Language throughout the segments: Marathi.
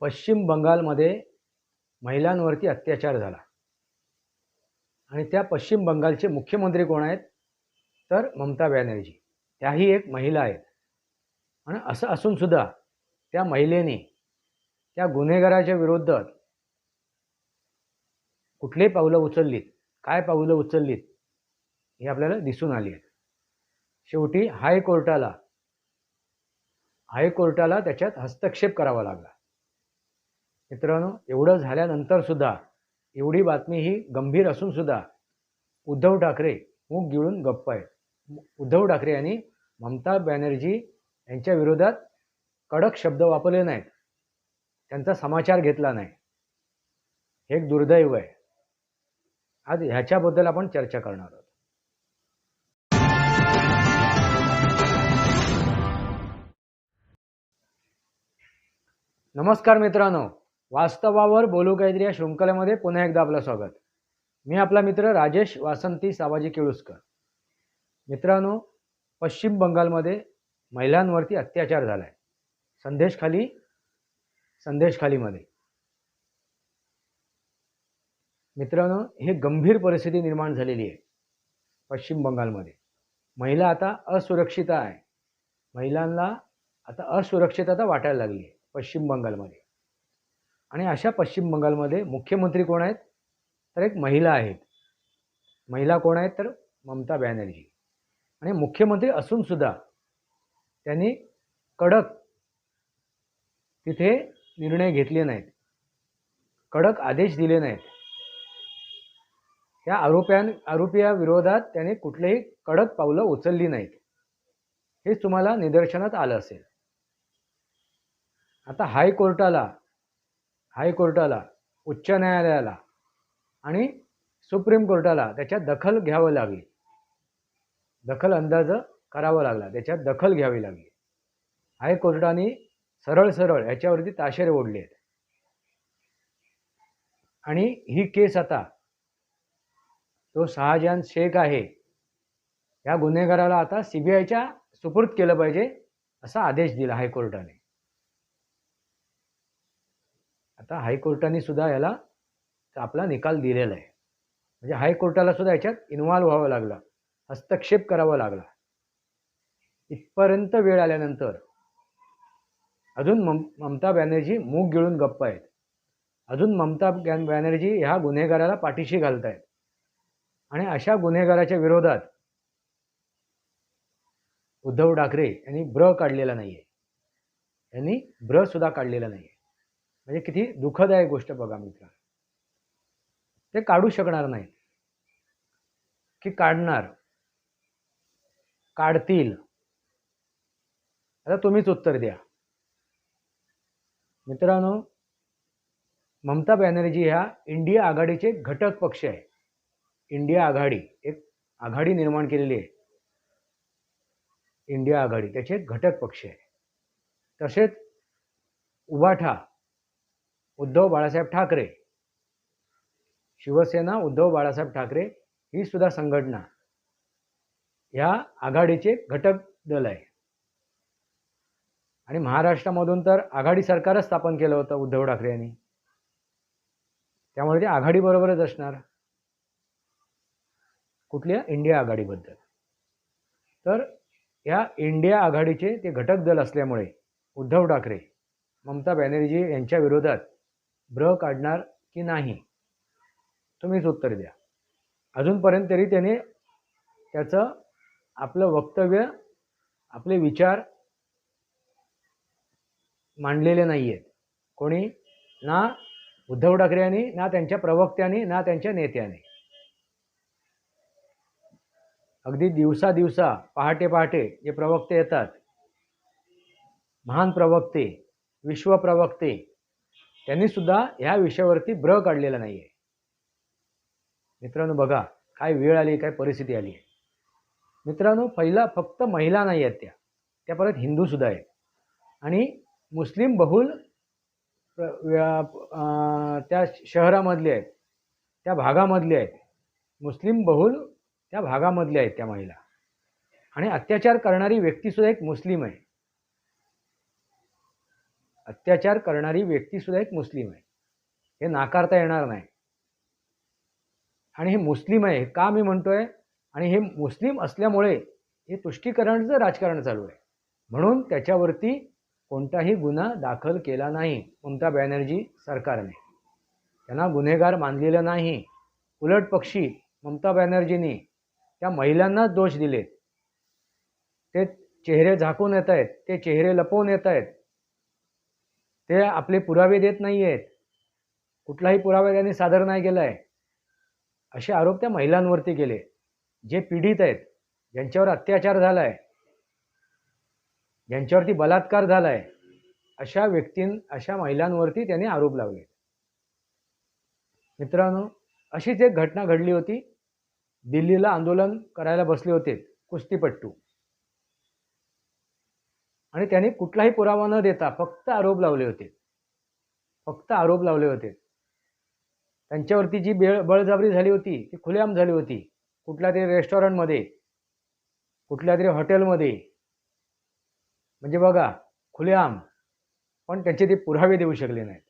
पश्चिम बंगालमध्ये महिलांवरती अत्याचार झाला. आणि त्या पश्चिम बंगालचे मुख्यमंत्री कोण आहेत? तर ममता बॅनर्जी. त्याही एक महिला आहेत. आणि असं असूनसुद्धा त्या महिलेने त्या गुन्हेगाराच्या विरोधात कुठली पावलं उचललीत. काय पावलं उचललीत हे आपल्याला दिसून आली आहेत. शेवटी हायकोर्टाला हायकोर्टाला त्याच्यात हस्तक्षेप करावा लागला. मित्रांनो एवढं झाल्यानंतर सुद्धा एवढी बातमी ही गंभीर असून सुद्धा उद्धव ठाकरे मूग गिळून गप्प आहेत. उद्धव ठाकरे यांनी ममता बॅनर्जी यांच्या विरोधात कडक शब्द वापरले नाहीत. त्यांचा समाचार घेतला नाही. हे एक दुर्दैव आहे. आज ह्याच्याबद्दल आपण चर्चा करणार आहोत. नमस्कार मित्रांनो. वास्तवावर बोलू काहीतरी या शृंखलेमध्ये पुन्हा एकदा आपलं स्वागत. मी आपला मित्र राजेश वासंती सावाजी केळुसकर. मित्रांनो पश्चिम बंगालमध्ये महिलांवरती अत्याचार झाला आहे संदेशखाली संदेशखालीमध्ये. मित्रांनो हे गंभीर परिस्थिती निर्माण झालेली आहे पश्चिम बंगालमध्ये. महिला आता असुरक्षित आहे. महिलांना आता असुरक्षितता वाटायला लागली आहे पश्चिम बंगालमध्ये. आणि अशा पश्चिम बंगालमध्ये मुख्यमंत्री कोण आहेत? तर एक महिला आहेत. महिला कोण आहेत? तर ममता बॅनर्जी. आणि मुख्यमंत्री असूनसुद्धा त्यांनी कडक तिथे निर्णय घेतले नाहीत. कडक आदेश दिले नाहीत. त्या आरोप्यां आरोपीया विरोधात त्याने कुठलेही कडक पावलं उचलली नाहीत. हेच तुम्हाला निदर्शनात आलं असेल. आता हायकोर्टाला हायकोर्टाला उच्च न्यायालयाला आणि सुप्रीम कोर्टाला त्याच्यात दखल घ्यावं लागली. दखल अंदाज करावा लागला. त्याच्यात दखल घ्यावी लागली. हायकोर्टाने सरळ सरळ ह्याच्यावरती ताशेरे ओढले आहेत आणि ही केस आता तो शहाजहान शेख आहे या गुन्हेगाराला आता सी बी आयच्या सुपूर्द केलं पाहिजे असा आदेश दिला हायकोर्टाने. आता हायकोर्टाने सुद्धा याला आपला निकाल दिलेला आहे. म्हणजे हायकोर्टाला सुद्धा याच्यात इन्व्हॉल्व्ह व्हावं लागलं. हस्तक्षेप करावा लागला. इथपर्यंत वेळ आल्यानंतर अजून मम ममता बॅनर्जी मूग गिळून गप्प आहेत. अजून ममता बॅनर्जी ह्या गुन्हेगाराला पाठीशी घालत आहेत आणि अशा गुन्हेगाराच्या विरोधात उद्धव ठाकरे यांनी ब्र काढलेला नाही आहे यांनी ब्र सुद्धा काढलेला नाही आहे म्हणजे किती दुःखदायक गोष्ट बघा मित्र ते काढू शकणार नाहीत. की काढणार. काढतील. आता तुम्हीच उत्तर द्या. मित्रांनो ममता बॅनर्जी ह्या इंडिया आघाडीचे घटक पक्ष आहे. इंडिया आघाडी एक आघाडी निर्माण केलेली आहे. इंडिया आघाडी त्याचे घटक पक्ष आहे. तसेच उभाठा उद्धव बाळासाहेब ठाकरे. शिवसेना उद्धव बाळासाहेब ठाकरे ही सुद्धा संघटना. ह्या आघाडीचे घटक दल आहे. आणि महाराष्ट्रामधून तर आघाडी सरकारच स्थापन केलं होतं उद्धव ठाकरे यांनी. त्यामुळे ते आघाडीबरोबरच असणार. कुठल्या इंडिया आघाडीबद्दल? तर या इंडिया आघाडीचे ते घटक दल असल्यामुळे उद्धव ठाकरे ममता बॅनर्जी यांच्या विरोधात ब्र काढणार की नाही? तुम्हीच उत्तर द्या. अजूनपर्यंत तरी त्याने त्याचं आपलं वक्तव्य आपले विचार मांडलेले नाही आहेत कोणी? ना उद्धव ठाकरे यांनी ना त्यांच्या प्रवक्त्यांनी ना त्यांच्या नेत्याने. अगदी दिवसा दिवसा पहाटे पहाटे जे प्रवक्ते येतात महान प्रवक्ते विश्व प्रवक्ते त्यांनी सुद्धा ह्या विषयावरती ब्र काढलेला नाही आहे मित्रांनो बघा काय वेळ आली काय परिस्थिती आली. आहे मित्रांनो पहिला फक्त महिला नाही आहेत त्या. त्या परत हिंदूसुद्धा आहेत. आणि मुस्लिम बहुल त्या शहरामधले आहेत त्या भागामधले आहेत. मुस्लिम बहुल त्या भागामधल्या आहेत त्या महिला. आणि अत्याचार करणारी व्यक्तीसुद्धा एक मुस्लिम आहे. अत्याचार करणारी व्यक्तीसुद्धा एक मुस्लिम आहे. हे नाकारता येणार नाही. आणि हे मुस्लिम आहे का मी म्हणतोय? आणि हे मुस्लिम असल्यामुळे हे तुष्टीकरणाचं राजकारण चालू आहे. म्हणून त्याच्यावरती कोणताही गुन्हा दाखल केला नाही ममता बॅनर्जी सरकारने. त्यांना गुन्हेगार मानलेलं नाही. उलट पक्षी ममता बॅनर्जींनी त्या महिलांनाच दोष दिले ते चेहरे झाकून येत आहेत ते चेहरे लपवून येत आहेत ते आपले पुरावे देत नाही आहेत कुठलाही पुरावा त्यांनी सादर नाही केला आहे असे आरोप त्या महिलांवरती केले जे पीडित आहेत ज्यांच्यावर अत्याचार झाला आहे ज्यांच्यावरती बलात्कार झाला आहे अशा व्यक्तीं अशा महिलांवरती त्यांनी आरोप लावले. मित्रांनो अशीच एक घटना घडली होती. दिल्लीला आंदोलन करायला बसले होते कुस्तीपट्टू आणि त्यांनी कुठलाही पुरावा न देता फक्त आरोप लावले होते. फक्त आरोप लावले होते. त्यांच्यावरती जी बेळ बळजबरी झाली होती ती खुलेआम झाली होती. कुठल्या तरी रेस्टॉरंटमध्ये कुठल्या तरी हॉटेलमध्ये. म्हणजे बघा खुलेआम. पण त्यांचे ते पुरावे देऊ शकले नाहीत.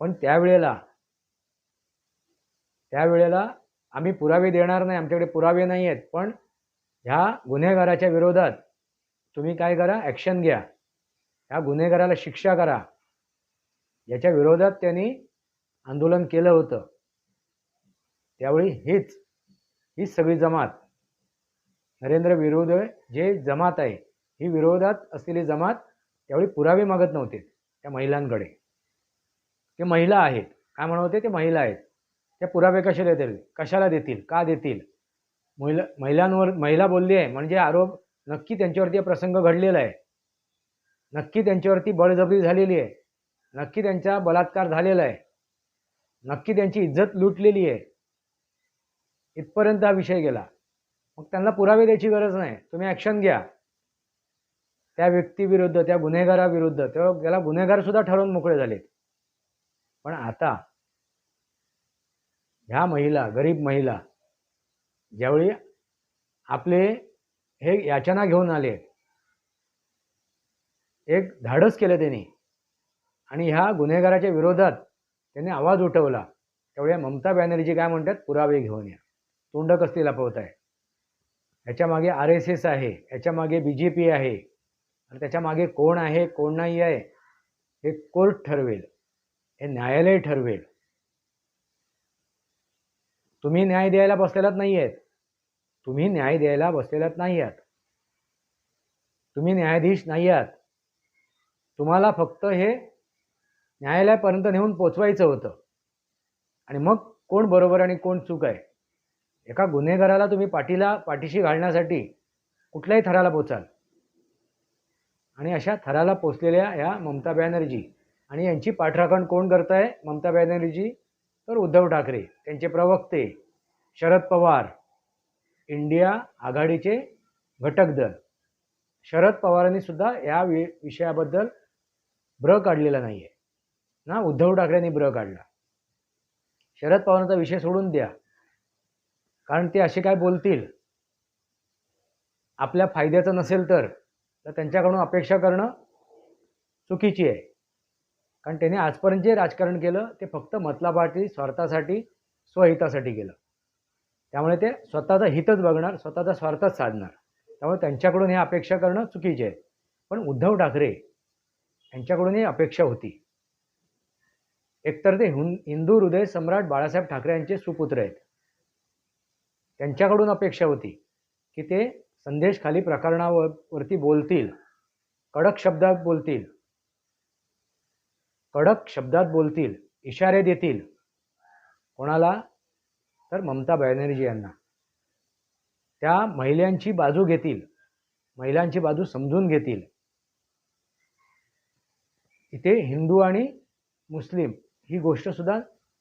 पण त्यावेळेला त्यावेळेला आम्ही पुरावे देणार नाही आमच्याकडे पुरावे नाही आहेत. पण ह्या गुन्हेगाराच्या विरोधात तुम्ही काय करा? ॲक्शन घ्या. ह्या गुन्हेगाराला शिक्षा करा. याच्या विरोधात त्यांनी आंदोलन केलं होतं. त्यावेळी हेच हीच सगळी जमात. नरेंद्र विरोध जे जमात आहे ही विरोधात असलेली जमात त्यावेळी पुरावे मागत नव्हते त्या महिलांकडे. ते महिला आहेत. काय म्हणत होते? ते महिला आहेत. त्या पुरावे कशाला देतील? कशाला देतील? का देतील? महिला महिलांवर महिला बोलली आहे. म्हणजे आरोप नक्की त्यांच्यावरती हा प्रसंग घडलेला आहे. नक्की त्यांच्यावरती बळजबरी झालेली आहे. नक्की त्यांचा बलात्कार झालेला आहे. नक्की त्यांची इज्जत लुटलेली आहे. इथपर्यंत हा विषय गेला. मग त्यांना पुरावे द्यायची गरज नाही. तुम्ही ॲक्शन घ्या. त्या व्यक्तीविरुद्ध त्या गुन्हेगाराविरुद्ध तेव्हा त्याला गुन्हेगारसुद्धा ठरवून मोकळे झाले. पण आता ह्या महिला गरीब महिला ज्यावेळी आपले हे याचना घेऊन आले. एक धाडस केलं त्यांनी. आणि ह्या गुन्हेगाराच्या विरोधात त्यांनी आवाज उठवला. त्यावेळी ममता बॅनर्जी काय म्हणतात? पुरावे घेऊन या. तोंड कसली लपवत आहे ह्याच्या मागे आर एस एस आहे. ह्याच्या मागे बी जे पी आहे. आणि त्याच्यामागे कोण आहे कोण नाही आहे हे कोर्ट ठरवेल. हे न्यायालय ठरवेल. तुम्ही न्याय द्यायला बसलेलाच नाही आहेत तुम्ही न्याय द्यायला बसलेलाच नाही आहात तुम्ही न्यायाधीश नाही आहात तुम्हाला फक्त हे न्यायालयापर्यंत नेऊन पोचवायचं होतं. आणि मग कोण बरोबर आणि कोण चूक आहे? एका गुन्हेगाराला तुम्ही पाठीला पाठीशी घालण्यासाठी कुठल्याही थराला पोचाल. आणि अशा थराला पोचलेल्या या ममता बॅनर्जी आणि यांची पाठराखण कोण करत आहे ममता बॅनर्जी तर उद्धव ठाकरे त्यांचे प्रवक्ते शरद पवार इंडिया आघाडीचे घटक दल. शरद पवारांनी सुद्धा या वि विषयाबद्दल ब्र काढलेला नाही आहे ना उद्धव ठाकरेंनी ब्र काढला. शरद पवारांचा विषय सोडून द्या. कारण ते असे काय बोलतील? आपल्या फायद्याचं नसेल तर तर त्यांच्याकडून अपेक्षा करणं चुकीची आहे. कारण त्यांनी आजपर्यंत जे राजकारण केलं ते फक्त मतलाबाटी स्वार्थासाठी स्वहितासाठी केलं. त्यामुळे ते स्वतःचं हितच बघणार स्वतःचा स्वार्थच साधणार. त्यामुळे त्यांच्याकडून हे अपेक्षा करणं चुकीचे आहे. पण उद्धव ठाकरे यांच्याकडून ही अपेक्षा होती. एकतर ते हुन हिंदू हृदय सम्राट बाळासाहेब ठाकरे यांचे सुपुत्र आहेत. त्यांच्याकडून अपेक्षा होती की ते संदेश खाली प्रकरणावर वरती बोलतील. कडक शब्दात बोलतील. कडक शब्दात बोलतील. इशारे देतील. कोणाला तर ममता बॅनर्जी यांना. त्या महिलांची बाजू घेतील. महिलांची बाजू समजून घेतील. इथे हिंदू आणि मुस्लिम ही गोष्ट सुद्धा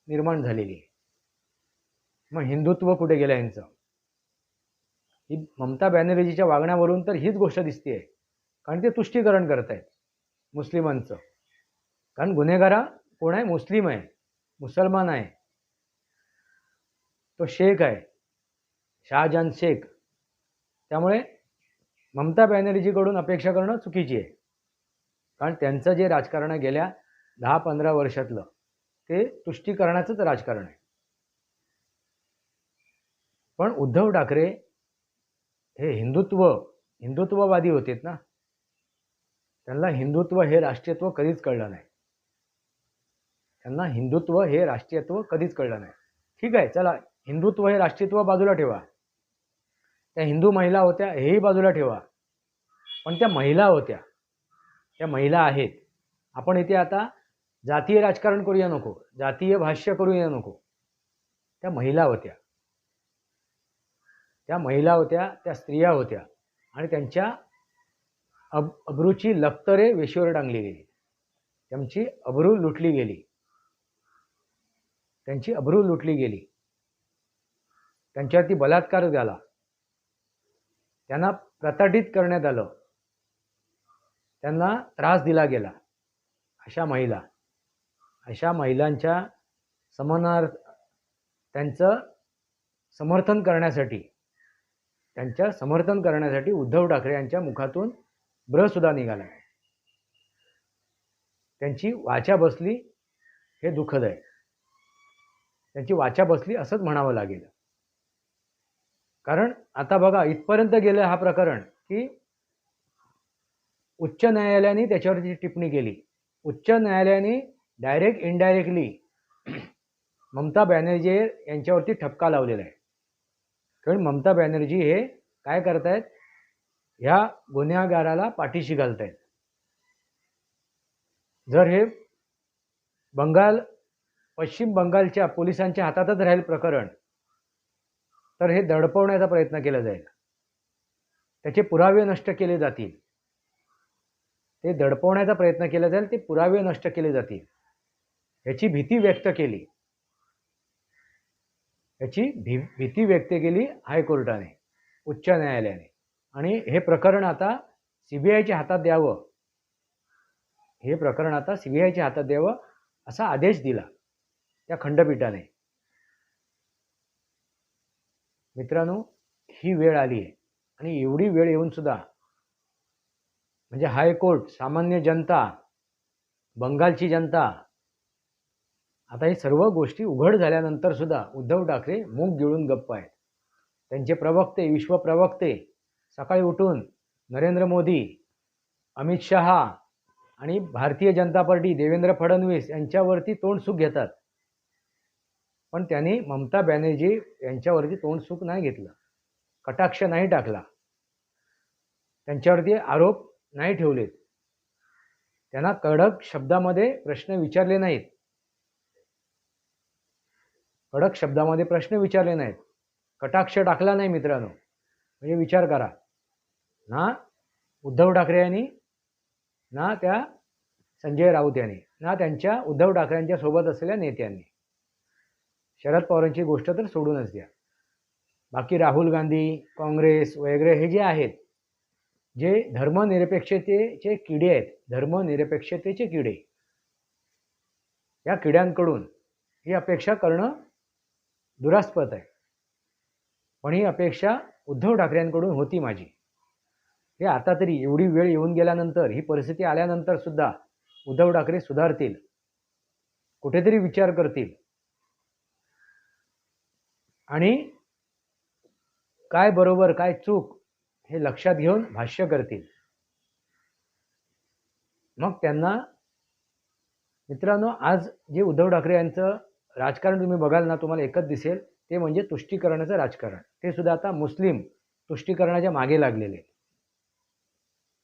निर्माण झालेली आहे. मग हिंदुत्व कुठे गेलं यांचं? ही ममता बॅनर्जीच्या वागण्यावरून तर हीच गोष्ट दिसते कारण ते तुष्टीकरण करत आहेत मुस्लिमांचं. कारण गुन्हेगारा कोण आहे? मुस्लिम आहे. मुसलमान आहे. तो शेख आहे. शहाजहान शेख. त्यामुळे ममता बॅनर्जीकडून अपेक्षा करणं चुकीची आहे. कारण त्यांचं जे राजकारण गेल्या दहा पंधरा वर्षातलं ते तुष्टीकरणाचंच राजकारण आहे. पण उद्धव ठाकरे हे हिंदुत्व हिंदुत्ववादी होतेत ना. त्यांना हिंदुत्व हे राष्ट्रीयत्व कधीच कळलं नाही. त्यांना हिंदुत्व हे राष्ट्रीयत्व कधीच कळलं नाही. ठीक आहे चला हिंदुत्व हे राष्ट्रीयत्व बाजूला ठेवा. त्या हिंदू महिला होत्या हेही बाजूला ठेवा. पण त्या महिला होत्या. त्या महिला आहेत. आपण इथे आता जातीय राजकारण करूया नको. जातीय भाष्य करूया नको. त्या महिला होत्या. त्या महिला होत्या त्या स्त्रिया होत्या. आणि त्यांच्या अब अब्रूची लखतरे वेशीवर टांगली गेली. त्यांची अब्रू लुटली गेली. त्यांची अब्रू लुटली गेली. त्यांच्यावरती बलात्कार झाला. त्यांना प्रताडित करण्यात आलं. त्यांना त्रास दिला गेला. अशा महिला अशा महिलांच्या समानार्थ त्यांचं समर्थन करण्यासाठी त्यांच्या समर्थन करण्यासाठी उद्धव ठाकरे यांच्या मुखातून ब्रसुद्धा निघाला त्यांची वाचा बसली हे दुःखद आहे. त्यांची वाचा बसली असंच म्हणावं लागेल. कारण आता बघा इथपर्यंत गेलं हा प्रकरण की उच्च न्यायालयाने त्याच्यावरती टिप्पणी केली. उच्च न्यायालयाने डायरेक्ट इनडायरेक्टली ममता बॅनर्जी यांच्यावरती ठपका लावलेला आहे. कारण ममता बॅनर्जी हे काय करतायत? ह्या गुन्हेगाराला पाठीशी घालतायत. जर हे बंगाल पश्चिम बंगालच्या पोलिसांच्या हातातच राहील प्रकरण तर हे दडपवण्याचा प्रयत्न केला जाईल. त्याचे पुरावे नष्ट केले जातील. ते दडपवण्याचा प्रयत्न केला जाईल ते पुरावे नष्ट केले जातील. याची भीती व्यक्त केली. याची भी भीती व्यक्त केली हायकोर्टाने उच्च न्यायालयाने. आणि हे प्रकरण आता सी बी आयच्या हातात द्यावं. हे प्रकरण आता सी बी आयच्या हातात द्यावं असा आदेश दिला त्या खंडपीठाने. मित्रांनो ही वेळ आली आहे. आणि एवढी वेळ येऊन सुद्धा म्हणजे हायकोर्ट सामान्य जनता बंगालची जनता आता हे सर्व गोष्टी उघड झाल्यानंतर सुद्धा उद्धव ठाकरे मूग गिळून गप्प आहेत. त्यांचे प्रवक्ते विश्वप्रवक्ते सकाळी उठून नरेंद्र मोदी अमित शहा आणि भारतीय जनता पार्टी देवेंद्र फडणवीस यांच्यावरती तोंडसुख घेतात. पण त्यांनी ममता बॅनर्जी यांच्यावरती तोंडसुख नाही घेतलं. कटाक्ष नाही टाकला. त्यांच्यावरती आरोप नाही ठेवलेत. त्यांना कडक शब्दामध्ये प्रश्न विचारले नाहीत. कडक शब्दामध्ये प्रश्न विचारले नाहीत. कटाक्ष टाकला नाही मित्रांनो. म्हणजे विचार करा. ना उद्धव ठाकरे यांनी ना त्या संजय राऊत यांनी ना त्यांच्या उद्धव ठाकरेंच्या सोबत असलेल्या नेत्यांनी. शरद पवारांची गोष्ट तर सोडूनच द्या. बाकी राहुल गांधी काँग्रेस वगैरे हे जे आहेत जे धर्मनिरपेक्षतेचे किडे आहेत धर्मनिरपेक्षतेचे किडे या किड्यांकडून ही अपेक्षा करणं दुरास्पद आहे. पण ही अपेक्षा उद्धव ठाकरेंकडून होती माझी. हे आता तरी एवढी वेळ येऊन गेल्यानंतर ही परिस्थिती आल्यानंतर सुद्धा उद्धव ठाकरे सुधारतील कुठेतरी विचार करतील. आणि काय बरोबर काय चूक हे लक्षात घेऊन भाष्य करतील. मग त्यांना मित्रांनो आज जे उद्धव ठाकरे यांचं राजकारण तुम्ही बघाल ना तुम्हाला एकच दिसेल ते म्हणजे तुष्टीकरणाचं राजकारण. ते सुद्धा आता मुस्लिम तुष्टीकरणाच्या मागे लागलेले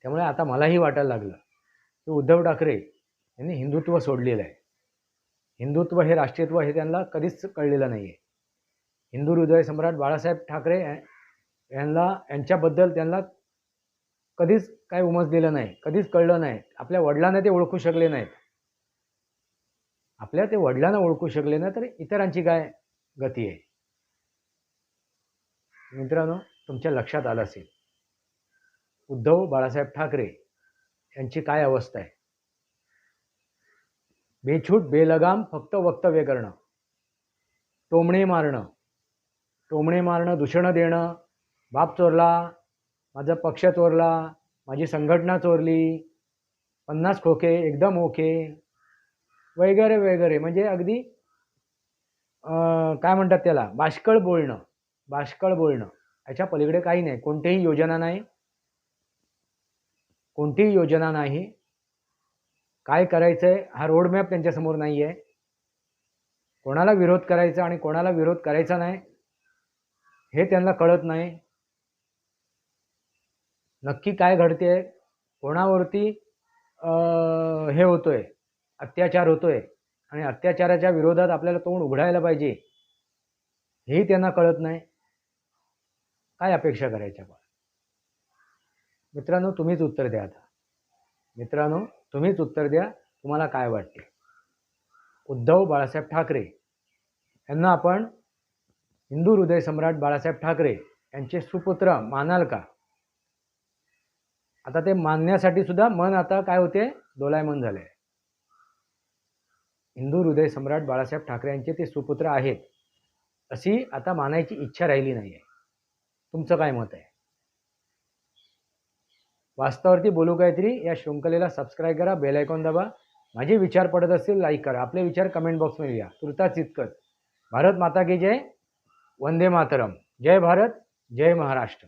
त्यामुळे आता मलाही वाटायला लागलं की उद्धव ठाकरे यांनी हिंदुत्व सोडलेलं आहे. हिंदुत्व हे राष्ट्रीयत्व हे त्यांना कधीच कळलेलं नाही आहे हिंदू हृदय सम्राट बाळासाहेब ठाकरे यांना यांच्याबद्दल त्यांना कधीच काय उमजलेलं नाही कधीच कळलं नाही. आपल्या वडिलांना ते ओळखू शकले नाहीत. आपल्या ते वडिलांना ओळखू शकले नाही तर इतरांची काय गती आहे? मित्रांनो तुमच्या लक्षात आलं असेल. उद्धव बाळासाहेब ठाकरे यांची काय अवस्था आहे? बेछूट बेलगाम फक्त वक्तव्य करणं टोमणे मारणं टोमणे मारणं दूषणं देणं बाप चोरला माझा पक्ष चोरला माझी संघटना चोरली पन्नास खोके एकदम ओके वगैरे वगैरे. म्हणजे अगदी काय म्हणतात त्याला? बाष्कळ बोलणं बाष्कळ बोलणं. याच्या पलीकडे काही नाही. कोणतीही योजना नाही. कोणतीही योजना नाही. काय करायचंय हा रोडमॅप त्यांच्यासमोर नाही आहे कोणाला विरोध करायचा आणि कोणाला विरोध करायचा नाही. हे त्यांना कळत नाही. नक्की काय घडते कोणावरती अं, हे होतोय? अत्याचार होतोय? आणि अत्याचाराच्या विरोधात आपल्याला तोंड उघडायला पाहिजे हेही त्यांना कळत नाही. काय अपेक्षा करायच्या पण मित्रांनो तुम्हीच उत्तर द्या आता. मित्रांनो तुम्हीच उत्तर द्या तुम्हाला काय वाटते? उद्धव बाळासाहेब ठाकरे यांना आपण हिंदू हृदय सम्राट बाळासाहेब ठाकरे यांचे सुपुत्र मानाल का? आता ते मानण्यासाठी सुद्धा मन आता काय होते? दोलायमन झाले. हिंदू हृदय सम्राट बाळासाहेब ठाकरे यांचे ते सुपुत्र आहेत अशी आता मानायची इच्छा राहिली नाही आहे तुमचं काय मत आहे? वास्तवावरती बोलू काहीतरी? या शृंखलेला सबस्क्राईब करा बेलायकॉन दाबा. माझे विचार पडत असतील लाईक करा. आपले विचार कमेंट बॉक्समध्ये लिहा. तुर्तास इतकंच. भारत माता की जय. वंदे मातरम. जय भारत जय महाराष्ट्र.